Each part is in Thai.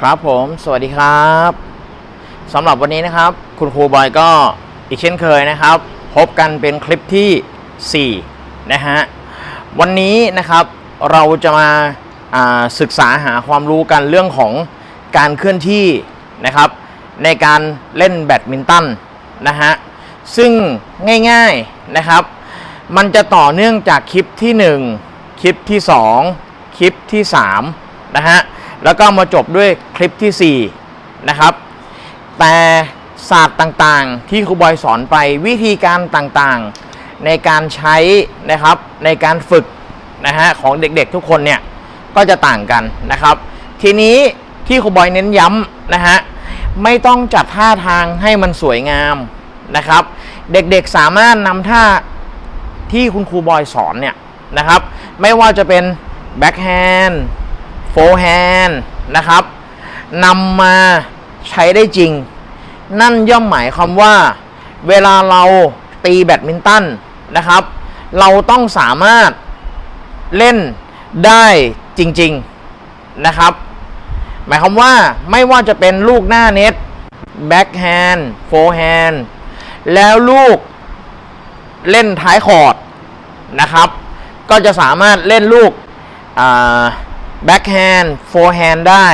ครับผมสวัสดีครับสำหรับวันนี้นะครับ คุณครูบอยก็อีกเช่นเคยนะครับ พบกันเป็นคลิปที่ 4 นะฮะ วันนี้นะครับเราจะมาาศึกษาหาความรู้กันเรื่องของการเคลื่อนที่นะครับ ในการเล่นแบดมินตันนะฮะ ซึ่งง่ายๆนะครับ มันจะต่อเนื่องจากคลิปที่ 1 คลิปที่ 2 คลิปที่ 3 นะฮะ แล้วก็มาจบด้วยคลิปที่ 4 นะครับ แต่ศาสตร์ต่างๆ ที่ครูบอยสอนไปวิธีการต่างๆ ในการใช้นะครับในการฝึกนะฮะของเด็กๆทุกคนเนี่ยก็จะต่างกันนะครับ ทีนี้ที่ครูบอยเน้นย้ำนะฮะไม่ต้องจัดท่าทางให้มันสวยงามนะครับ เด็กๆสามารถนำท่าที่คุณครูบอยสอนเนี่ยนะครับ ไม่ว่าจะเป็นแบ็คแฮนด์ โฟร์แฮนนะครับนำมาใช้ได้จริง นั่นย่อมหมายความว่า เวลาเราตีแบดมินตันนะครับ เราต้องสามารถเล่นได้จริง ๆนะครับ หมายความว่าไม่ว่าจะเป็นลูกหน้าเน็ตแบ็คแฮนด์โฟร์แฮนด์แล้วลูกเล่นท้ายคอร์ดนะครับ ก็จะสามารถเล่นลูกอ่า แบ็คแฮนด์โฟร์แฮนด์ได้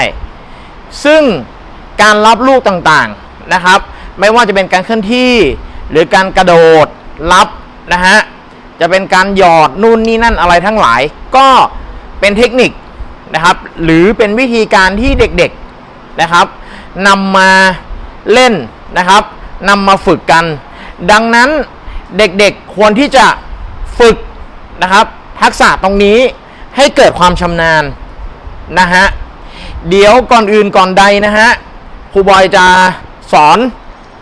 ซึ่งการรับลูกต่างๆนะครับ ไม่ว่าจะเป็นการเคลื่อนที่หรือการกระโดดรับนะฮะจะเป็นการหยอดนู่นนี่นั่นอะไรทั้งหลาย ก็เป็นเทคนิคนะครับ หรือเป็นวิธีการที่เด็กๆนะครับนำมาเล่นนะครับนำมาฝึกกัน ดังนั้นเด็กๆควรที่จะฝึกนะครับ ทักษะตรงนี้ให้เกิดความชำนาญ นะฮะ เดี๋ยวก่อนอื่นก่อนใดนะฮะครูบอยจะสอน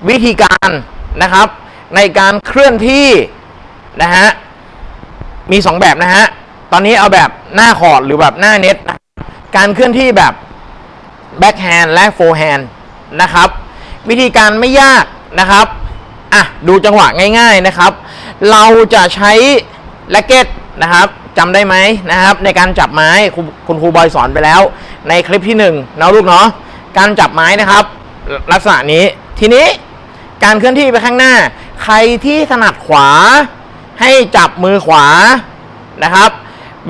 วิธีการนะครับ ในการเคลื่อนที่นะฮะ มี 2 แบบนะฮะ ตอนนี้เอาแบบหน้าคอร์ดหรือแบบหน้าเน็ตนะการเคลื่อนที่แบบแบ็คแฮนด์และโฟร์แฮนด์นะครับ วิธีการไม่ยากนะครับอะดูจังหวะง่าย ๆนะครับ เราจะใช้แร็กเก็ตนะครับ จำได้ไหมนะครับ ในการจับไม้คุณคุณครูบอยสอนไปแล้ว ในคลิปที่1นึ่งนะลูกเนาะการจับไม้นะครับ ลักษณะนี้ทีนี้การเคลื่อนที่ไปข้างหน้า ใครที่ถนัดขวา ให้จับมือขวานะครับ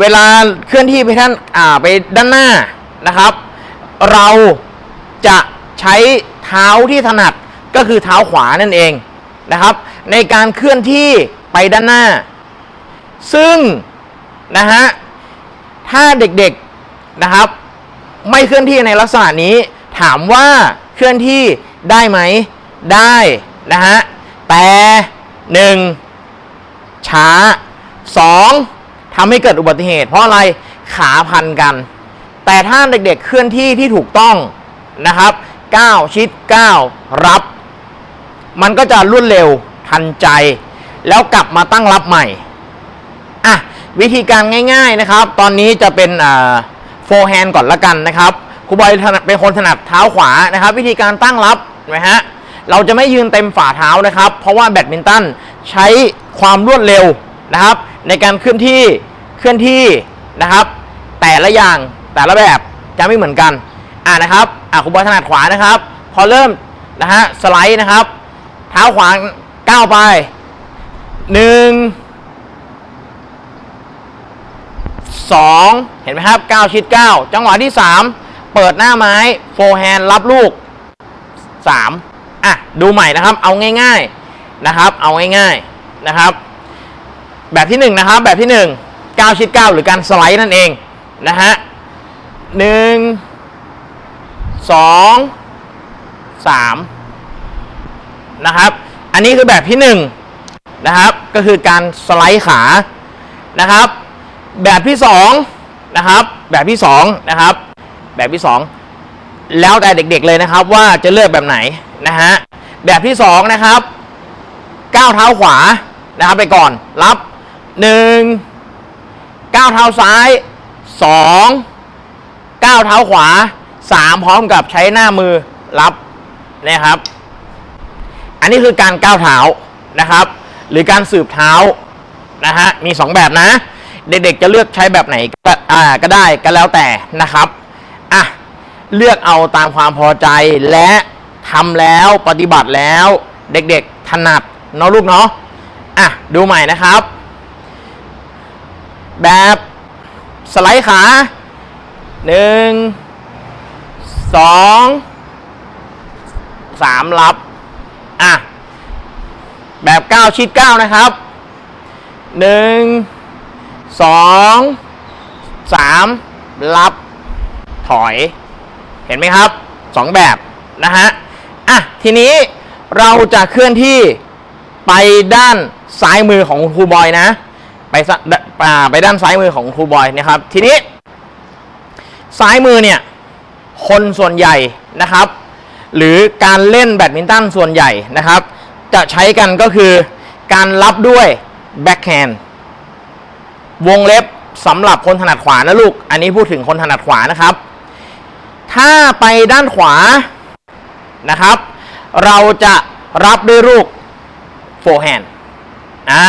เวลาเคลื่อนที่ไปท่านอ่าไปด้านหน้านะครับ เราจะใช้เท้าที่ถนัดก็คือเท้าขวานั่นเองนะครับ ในการเคลื่อนที่ไปด้านหน้า ซึ่ง นะฮะ ถ้าเด็กๆนะครับ ไม่เคลื่อนที่ในลักษณะนี้ ถามว่าเคลื่อนที่ได้ไหม ได้นะฮะ แต่หนึ่งช้า 2. ทำให้เกิดอุบัติเหตุ เพราะอะไรขาพันกัน แต่ถ้าเด็กๆเคลื่อนที่ที่ถูกต้องนะครับ9ชิด9รับ มันก็จะรวดเร็วทันใจ แล้วกลับมาตั้งรับใหม่ วิธีการง่ายๆนะครับ ตอนนี้จะเป็นโฟร์แฮนด์ก่อนละกันนะครับครูบอยเป็นคนถนัดเท้าขวานะครับ วิธีการตั้งรับนไหมฮะเราจะไม่ยืนเต็มฝ่าเท้านะครับ เพราะว่าแบดมินตันใช้ความรวดเร็วนะครับ ในการเคลื่อนที่เคลื่อนที่นะครับ แต่ละอย่างแต่ละแบบจะไม่เหมือนกันอ่านะครับอ่าครูบอยถนัดขวานะครับ พอเริ่มนะฮะสไลด์นะครับ เท้าขวาก้าวไปหนึ่ง สองเห็นไหมครับก้าชิดก้าจังหวะที่สามเปิดหน้าไม้โฟร์แฮนด์รับลูกสามอะ ดูใหม่นะครับ เอาง่ายๆนะครับ เอาง่ายๆนะครับ แบบที่หนึ่งนะครับ แบบที่หนึ่งก้าชิดก้าหรือการสไลด์นั่นเองนะฮะหนึ่งสองสามนะครับ อันนี้คือแบบที่หนึ่งนะครับ ก็คือการสไลด์ขานะครับ แบบที่สองนะครับแบบที่สองนะครับแบบที่สองแล้วแต่เด็กๆเลยนะครับว่าจะเลือกแบบไหนนะฮะแบบที่สองนะครับก้าวเท้าขวานะครับไปก่อนรับหนึ่งก้าวเท้าซ้ายสองก้าวเท้าขวาสามพร้อมกับใช้หน้ามือรับนะครับ อันนี้คือการก้าวเท้านะครับ หรือการสืบเท้านะฮะมี 2 แบบนะ เด็กๆจะเลือกใช้แบบไหนก็อ่าก็ได้ก็แล้วแต่นะครับอะเลือกเอาตามความพอใจและทำแล้วปฏิบัติแล้ว เด็กๆถนัดเนาะลูกเนาะอะดูใหม่นะครับ แบบสไลด์ขาหนึ่งสองสามรับอะแบบเก้าชิดเก้านะครับหนึ่ง สองสามรับถอย เห็นไหมครับสองแบบนะฮะอะทีนี้เราจะเคลื่อนที่ไปด้านซ้ายมือของครูบอยนะ ไปะอ่าไปด้านซ้ายมือของครูบอยนะครับ ทีนี้ ซ้ายมือเนี่ยคนส่วนใหญ่นะครับ หรือการเล่นแบดมินตันส่วนใหญ่นะครับ จะใช้กันก็คือการรับด้วยแบ็คแฮนด์ วงเล็บสำหรับคนถนัดขวานะลูก อันนี้พูดถึงคนถนัดขวานะครับ ถ้าไปด้านขวานะครับ เราจะรับด้วยลูกโฟร์แฮนด์อ่า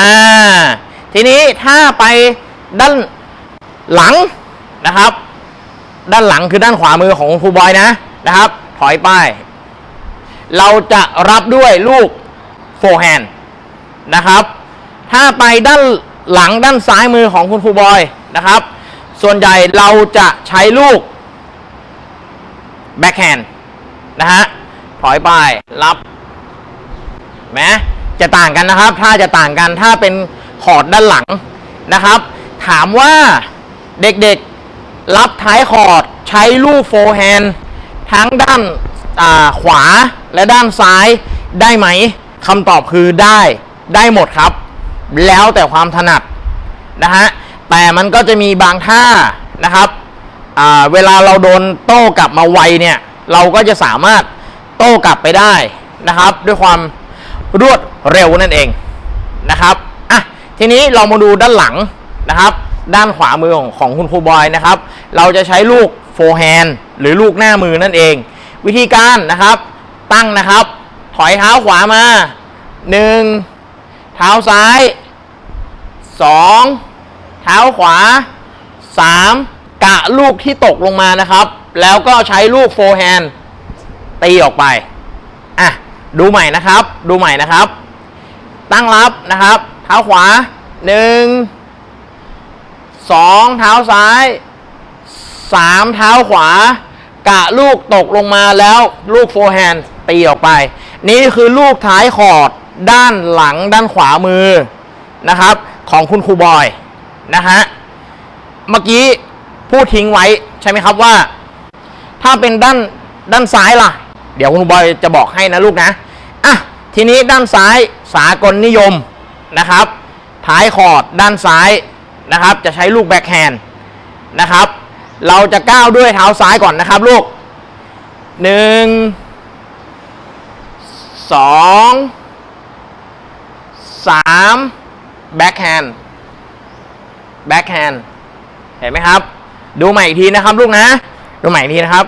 ทีนี้ถ้าไปด้านหลังนะครับ ด้านหลังคือด้านขวามือของครูบอยนะนะครับ ถอยไปเราจะรับด้วยลูกโฟร์แฮนด์นะครับ ถ้าไปด้าน หลังด้านซ้ายมือของคุณครูบอยนะครับ ส่วนใหญ่เราจะใช้ลูกแบ็คแฮนด์นะฮะถอยไปรับแมจะต่างกันนะครับ ถ้าจะต่างกันถ้าเป็นขอดด้านหลังนะครับ ถามว่าเด็กๆรับท้ายคอดใช้ลูกโฟร์แฮนด์ทั้งด้านาขวาและด้านซ้ายได้ไหมคำตอบคือได้ได้หมดครับ แล้วแต่ความถนัดนะฮะแต่มันก็จะมีบางท่านะครับเวลาเราโดนโต้กลับมาไวเนี่ย เราก็จะสามารถโต้กลับไปได้นะครับ ด้วยความรวดเร็วนั่นเองนะครับอะทีนี้เรามาดูด้านหลังนะครับ ด้านขวามือของของคุณครูบอยนะครับ เราจะใช้ลูกโฟร์แฮนด์หรือลูกหน้ามือนั่นเอง วิธีการนะครับตั้งนะครับ ถอยเท้าขวามาหนึ่ง เท้าซ้ายสองเท้าขวาสามกะลูกที่ตกลงมานะครับ แล้วก็ใช้ลูกโฟร์แฮนด์ตีออกไป อะ ดูใหม่นะครับ ดูใหม่นะครับ ตั้งรับนะครับ เท้าขวาหนึ่งสองเท้าซ้ายสามเท้าขวา กะลูกตกลงมาแล้วลูกโฟร์แฮนด์ตีออกไป นี่คือลูกท้ายคอร์ดด้านหลังด้านขวามือนะครับ ของคุณครูบอยนะฮะเมื่อกี้พูดทิ้งไว้ใช่ไหมครับว่า ถ้าเป็นด้านด้านซ้ายล่ะ เดี๋ยวคุณครูบอยจะบอกให้นะลูกนะอะทีนี้ด้านซ้ายสากลนิยมนะครับ ท้ายคอร์ดด้านซ้ายนะครับ จะใช้ลูกแบ็คแฮนด์นะครับ เราจะก้าวด้วยเท้าซ้ายก่อนนะครับลูกหนึ่ง สองสามแบ็คแฮนด์แบ็คแฮนด์เห็นไหมครับ ดูใหม่อีกทีนะครับลูกนะ ดูใหม่อีกทีนะครับ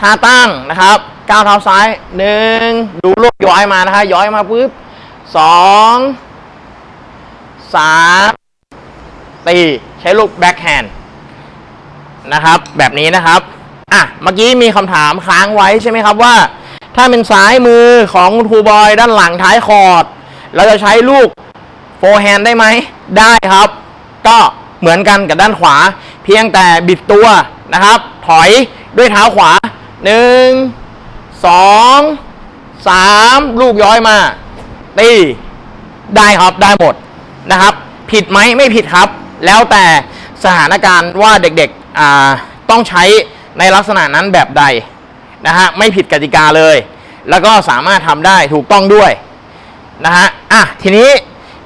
ท่าตั้งนะครับก้าวเท้าซ้ายหนึ่งดูลูกย้อยมานะครับย้อยมาปุ๊บสองสามตีใช้ลูกแบ็คแฮนด์นะครับ แบบนี้นะครับ อะ เมื่อกี้มีคำถามค้างไว้ใช่ไหมครับว่า ถ้าเป็นซ้ายมือของคุณครูบอยด้านหลังท้ายคอร์ดเราจะใช้ลูกโฟร์แฮนด์ได้ไหม ได้ครับ ก็เหมือนกันกับด้านขวา เพียงแต่บิดตัวนะครับ ถอยด้วยเท้าขวาหนึ่งสองสามลูกย้อยมา ตี ได้ครับได้หมดนะครับ ผิดไหมไม่ผิดครับ แล้วแต่สถานการณ์ว่าเด็กๆต้องใช้ในลักษณะนั้นแบบใด นะฮะไม่ผิดกติกาเลย แล้วก็สามารถทำได้ถูกต้องด้วยนะฮะอะทีนี้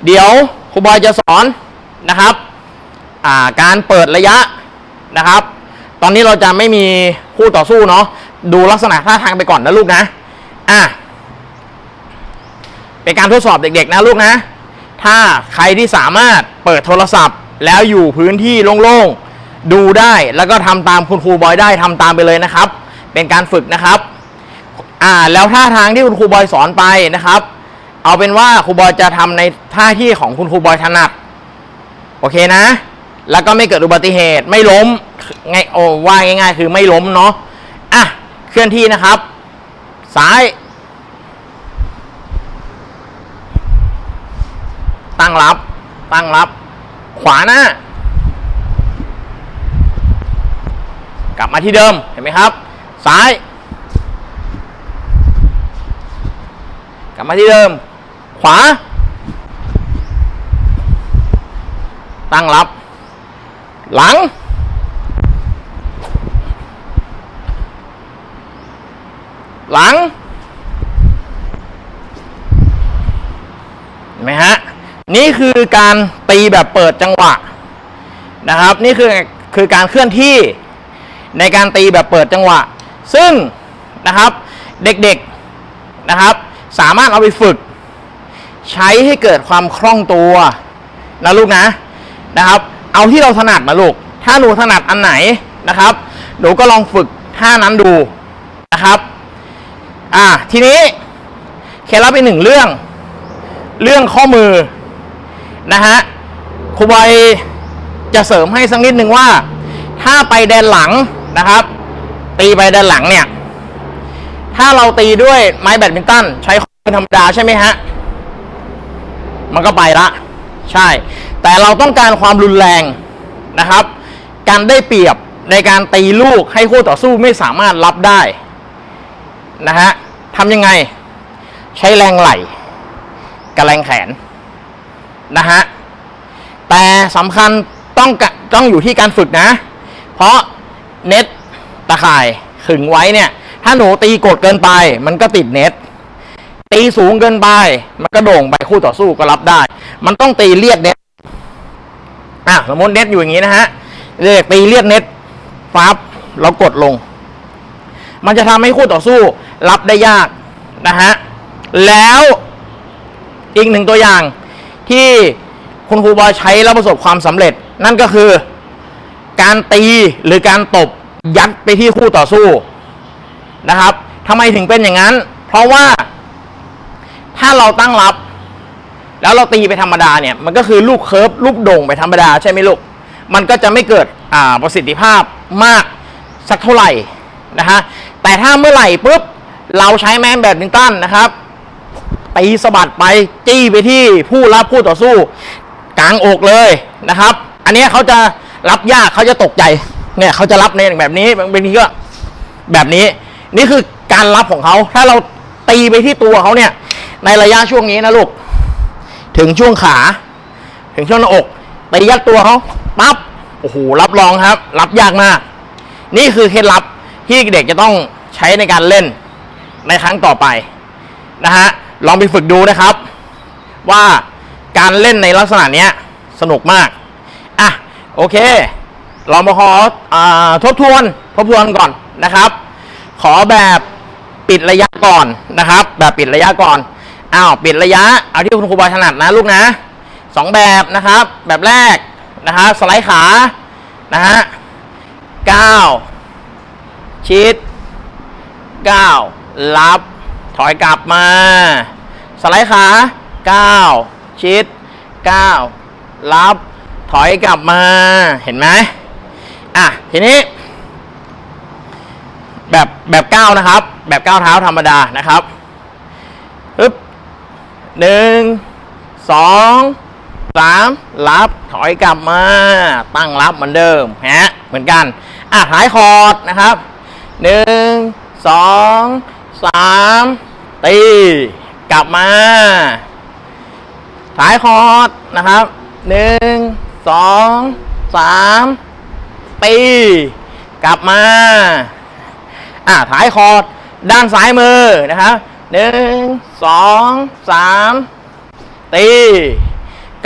เดี๋ยวครูบอยจะสอนนะครับอ่าการเปิดระยะนะครับ ตอนนี้เราจะไม่มีคู่ต่อสู้เนาะดูลักษณะท่าทางไปก่อนนะลูกนะอะเป็นการทดสอบเด็กๆนะลูกนะ ถ้าใครที่สามารถเปิดโทรศัพท์ แล้วอยู่พื้นที่โล่งๆ ดูได้แล้วก็ทำตามคุณครูบอยได้ทำตามไปเลยนะครับ เป็นการฝึกนะครับ อ่าแล้วท่าทางที่คุณครูบอยสอนไปนะครับ เอาเป็นว่าครูบอยจะทำในท่าที่ของคุณครูบอยถนัดโอเคนะ แล้วก็ไม่เกิดอุบัติเหตุไม่ล้มไงโอ้ว่าง่ายๆ คือไม่ล้มเนาะอะเคลื่อนที่นะครับ ซ้ายตั้งรับ ตั้งรับ ขวาหน้า กลับมาที่เดิม เห็นไหมครับ ซ้าย กลับมาที่เดิม ขวา ตั้งรับ หลัง หลังเห็นไหมฮะ นี่คือการตีแบบเปิดจังหวะนะครับ นี่คือคือการเคลื่อนที่ในการตีแบบเปิดจังหวะ ซึ่งนะครับเด็กๆนะครับสามารถเอาไปฝึก ใช้ให้เกิดความคล่องตัวนะลูกนะนะครับ เอาที่เราถนัดนะลูก ถ้าหนูถนัดอันไหนนะครับ หนูก็ลองฝึกท่านั้นดูนะครับอ่าทีนี้เคล็ดลับอีกหนึ่งเรื่อง เรื่องข้อมือนะฮะครูบอยจะเสริมให้สักนิดหนึ่งว่า ถ้าไปแดนหลังนะครับ ตีไปแดนหลังเนี่ย ถ้าเราตีด้วยไม้แบดมินตันใช้ข้อมือธรรมดาใช่ไหมฮะ มันก็ไปละ ใช่ แต่เราต้องการความรุนแรงนะครับ การได้เปรียบในการตีลูกให้คู่ต่อสู้ไม่สามารถรับได้นะฮะทำยังไง ใช้แรงไหล่กับแรงแขนนะฮะแต่สำคัญต้องต้องอยู่ที่การฝึกนะ เพราะเน็ตะข่ายขึงไว้เนี่ย ถ้าหนูตีกดเกินไป มันก็ติดเน็ต ตีสูงเกินไป มันก็โด่งไปคู่ต่อสู้ก็รับได้ มันต้องตีเลียดเน็ตอะสมมติเน็ตอยู่อย่างนี้นะฮะเรียกตีเลียดเน็ตฟับเรากดลง มันจะทำให้คู่ต่อสู้รับได้ยากนะฮะแล้วอีกหนึ่งตัวอย่างที่คุณครูบอยใช้แล้วประสบความสำเร็จ นั่นก็คือ การตีหรือการตบ ยัดไปที่คู่ต่อสู้นะครับทำไมถึงเป็นอย่างนั้น เพราะว่า ถ้าเราตั้งรับ แล้วเราตีไปธรรมดาเนี่ย มันก็คือลูกเคิร์ฟลูกโด่งไปธรรมดาใช่ไหมลูก มันก็จะไม่เกิดอ่าประสิทธิภาพมากสักเท่าไหร่นะฮะแต่ถ้าเมื่อไหร่ปุ๊บเราใช้แมนแบดมินตันนะครับตีสะบัดไปจี้ไปที่ผู้รับผู้ต่อสู้ กลางอกเลยนะครับ อันนี้เขาจะรับยากเขาจะตกใจ เนี่ยเขาจะรับในแบบนี้บางทีก็แบบนี้ นี่คือการรับของเขา ถ้าเราตีไปที่ตัวเขาเนี่ย ในระยะช่วงนี้นะลูก ถึงช่วงขา ถึงช่วงหน้าอกไปยัดตัวเขาปั๊บโอ้โหรับรองครับ รับยากมาก นี่คือเคล็ดลับที่เด็กจะต้องใช้ในการเล่นในครั้งต่อไปนะฮะลองไปฝึกดูนะครับ ว่าการเล่นในลักษณะเนี้ยสนุกมาก อะ โอเค เรามาขออทบทวนทบทวนก่อนนะครับ ขอแบบปิดระยะก่อนนะครับ แบบปิดระยะก่อนอ้าวปิดระยะเอาที่คุณครูบอยถนัดนะลูกนะสองแบบนะครับ แบบแรกนะครับสไลด์ขานะฮะเก้าชิดเก้ารับถอยกลับมา สไลด์ขาเก้าชิดเก้ารับถอยกลับมาเห็นไหม อะทีนี้ แบบแบบก้าวนะครับ แบบก้าวเท้าธรรมดานะครับปึ๊บหนึ่งสองสามรับถอยกลับมา ตั้งรับเหมือนเดิมฮะเหมือนกันอะหายคอร์ดนะครับหนึ่งสองสามตีกลับมาหายคอร์ดนะครับหนึ่งสองสาม ตี กลับมา อ่าถ่ายคอร์ดด้านซ้ายมือนะครับหนึ่งสองสามตี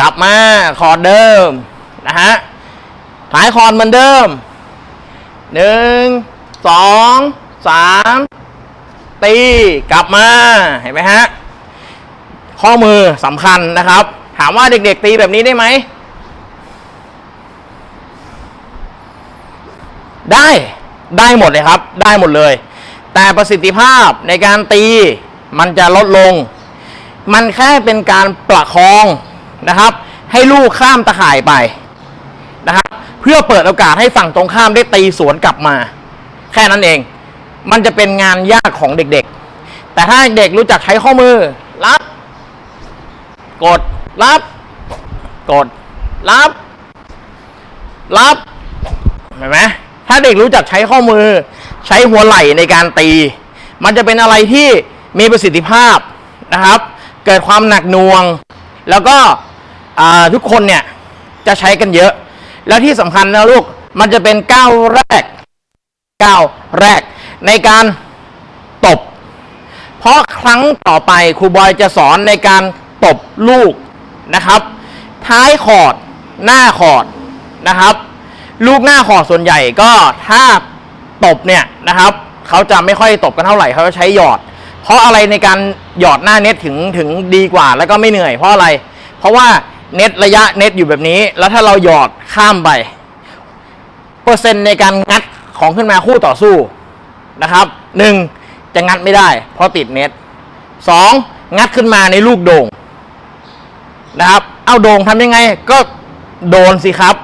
กลับมาคอร์ดเดิมนะฮะถ่ายคอร์ดเหมือนเดิมหนึ่งสองสามตีกลับมาเห็นไหมฮะข้อมือสำคัญนะครับ ถามว่าเด็กๆตีแบบนี้ได้ไหม ได้ได้หมดเลยครับ ได้หมดเลย แต่ประสิทธิภาพในการตีมันจะลดลง มันแค่เป็นการประคองนะครับ ให้ลูกข้ามตะข่ายไปนะครับ เพื่อเปิดโอกาสให้ฝั่งตรงข้ามได้ตีสวนกลับมา แค่นั้นเอง มันจะเป็นงานยากของเด็กๆ แต่ถ้าเด็กรู้จักใช้ข้อมือ รับ กด รับ กด รับ รับเห็นไหม ถ้าเด็กรู้จักใช้ข้อมือ ใช้หัวไหล่ในการตี มันจะเป็นอะไรที่มีประสิทธิภาพนะครับ เกิดความหนักหน่วง แล้วก็ทุกคนเนี่ยจะใช้กันเยอะ แล้วที่สำคัญนะลูก มันจะเป็นก้าวแรกก้าวแรกในการตบ เพราะครั้งต่อไปครูบอยจะสอนในการตบลูกนะครับ ท้ายคอดหน้าคอดนะครับ ลูกหน้าคอร์ดส่วนใหญ่ก็ถ้าตบเนี่ยนะครับเขาจะไม่ค่อยตบกันเท่าไหร่เขาจะใช้หยอด เพราะอะไรในการหยอดหน้าเน็ตถึงถึงดีกว่าแล้วก็ไม่เหนื่อยเพราะอะไร เพราะว่าเน็ตระยะเน็ตอยู่แบบนี้ แล้วถ้าเราหยอดข้ามไป เปอร์เซ็นต์ในการงัดของขึ้นมาคู่ต่อสู้นะครับหนึ่งจะงัดไม่ได้ เพราะติดเน็ตสองงัดขึ้นมาในลูกโด่งนะครับ เอาโด่งทำยังไงก็โดนสิครับ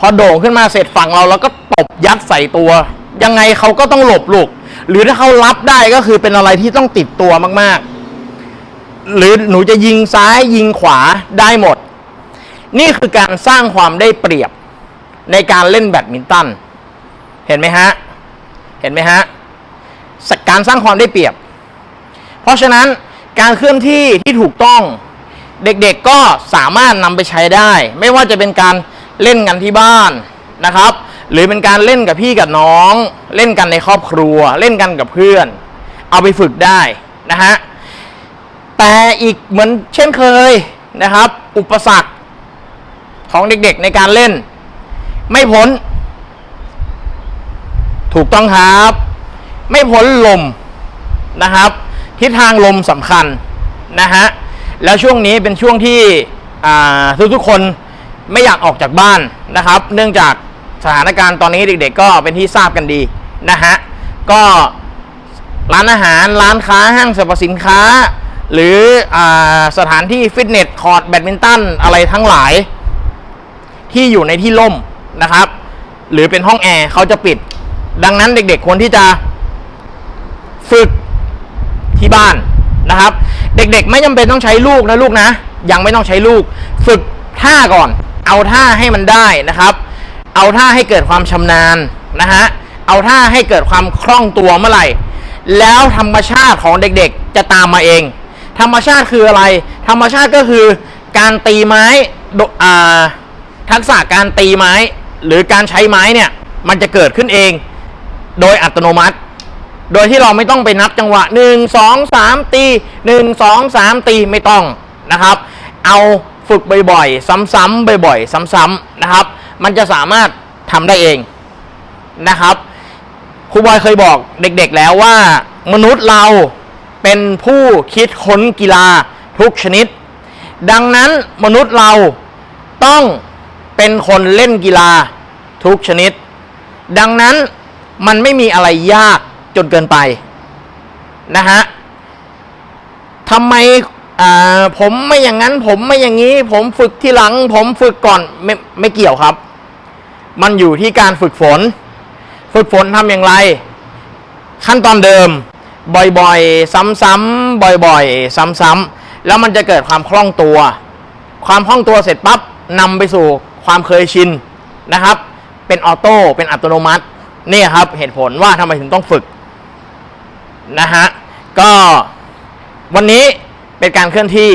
พอโด่งขึ้นมาเสร็จฝั่งเราเราก็ตบยัดใส่ตัว ยังไงเขาก็ต้องหลบลูก หรือถ้าเขารับได้ก็คือเป็นอะไรที่ต้องติดตัวมากๆ หรือหนูจะยิงซ้ายยิงขวาได้หมด นี่คือการสร้างความได้เปรียบในการเล่นแบดมินตัน เห็นไหมฮะ เห็นไหมฮะสการสร้างความได้เปรียบ เพราะฉะนั้นการเคลื่อนที่ที่ถูกต้องเด็กๆก็สามารถนำไปใช้ได้ ไม่ว่าจะเป็นการ เล่นกันที่บ้านนะครับ หรือเป็นการเล่นกับพี่กับน้อง เล่นกันในครอบครัว เล่นกันกับเพื่อน เอาไปฝึกได้นะฮะแต่อีกเหมือนเช่นเคยนะครับ อุปสรรคของเด็กๆในการเล่น ไม่พ้น ถูกต้องครับ ไม่พ้นลมนะครับ ทิศทางลมสำคัญนะฮะแล้วช่วงนี้เป็นช่วงที่ทุกทุกๆคน ไม่อยากออกจากบ้านนะครับ เนื่องจากสถานการณ์ตอนนี้เด็กๆ ก็เป็นที่ทราบกันดีนะฮะก็ร้านอาหารร้านค้าห้างสรรพสินค้า หรืออสถานที่ฟิตเนสคอร์ดแบดมินตันอะไรทั้งหลาย ที่อยู่ในที่ร่มนะครับ หรือเป็นห้องแอร์เขาจะปิด ดังนั้นเด็กๆควรที่จะฝึกที่บ้านนะครับ เด็กๆ ไม่จำเป็นต้องใช้ลูกนะลูกนะ ยังไม่ต้องใช้ลูก ฝึกท่าก่อน เอาท่าให้มันได้นะครับ เอาท่าให้เกิดความชำนาญนะฮะเอาท่าให้เกิดความคล่องตัวเมื่อไหร่ แล้วธรรมชาติของเด็กๆจะตามมาเอง ธรรมชาติคืออะไร ธรรมชาติก็คือการตีไม้ทักษะการตีไม้ หรือการใช้ไม้เนี่ยมันจะเกิดขึ้นเอง โดยอัตโนมัติ โดยที่เราไม่ต้องไปนับจังหวะ 1 2 3 ตี 1 2 3 ตีไม่ต้องนะครับ เอา ฝึกบ่อยๆ ซ้ำๆบ่อยๆ ซ้ำๆนะครับ มันจะสามารถทำได้เองนะครับครูบอยเคยบอกเด็กๆแล้วว่า มนุษย์เราเป็นผู้คิดค้นกีฬาทุกชนิด ดังนั้นมนุษย์เราต้องเป็นคนเล่นกีฬาทุกชนิด ดังนั้นมันไม่มีอะไรยากจนเกินไปนะฮะทำไม อ่าผมไม่อย่างนั้น ผมไม่อย่างนี้ ผมฝึกที่หลัง ผมฝึกก่อนไม่ไม่เกี่ยวครับ มันอยู่ที่การฝึกฝน ฝึกฝนทำอย่างไร ขั้นตอนเดิม บ่อยๆ ซ้ำๆบ่อยๆ ซ้ำๆแล้วมันจะเกิดความคล่องตัว ความคล่องตัวเสร็จปั๊บนำไปสู่ความเคยชินนะครับ เป็นออโต้เป็นอัตโนมัตินี่ครับเหตุผลว่าทำไมถึงต้องฝึกนะฮะก็วันนี้ เป็นการเคลื่อนที่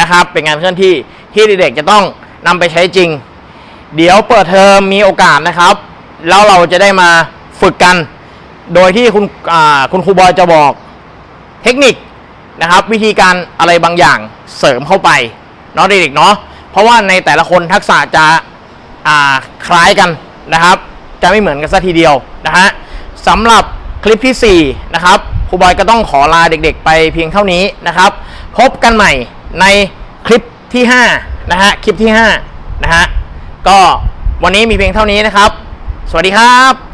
นะครับ เป็นการเคลื่อนที่ที่เด็กๆจะต้องนำไปใช้จริง เดี๋ยวเปิดเทอมมีโอกาสนะครับ แล้วเราจะได้มาฝึกกัน โดยที่คุณคุณครูบอยจะบอกเทคนิคนะครับ วิธีการอะไรบางอย่างเสริมเข้าไปเนาะเด็กๆเนาะเพราะว่าในแต่ละคนทักษะจะคล้ายกันนะครับ จะไม่เหมือนกันซะทีเดียวนะฮะสำหรับคลิปที่ 4 นะครับครูบอยก็ต้องขอลาเด็กๆ ไปเพียงเท่านี้นะครับ พบกันใหม่ในคลิปที่5นะฮะคลิปที่5นะฮะก็วันนี้มีเพียงเท่านี้นะครับ สวัสดีครับ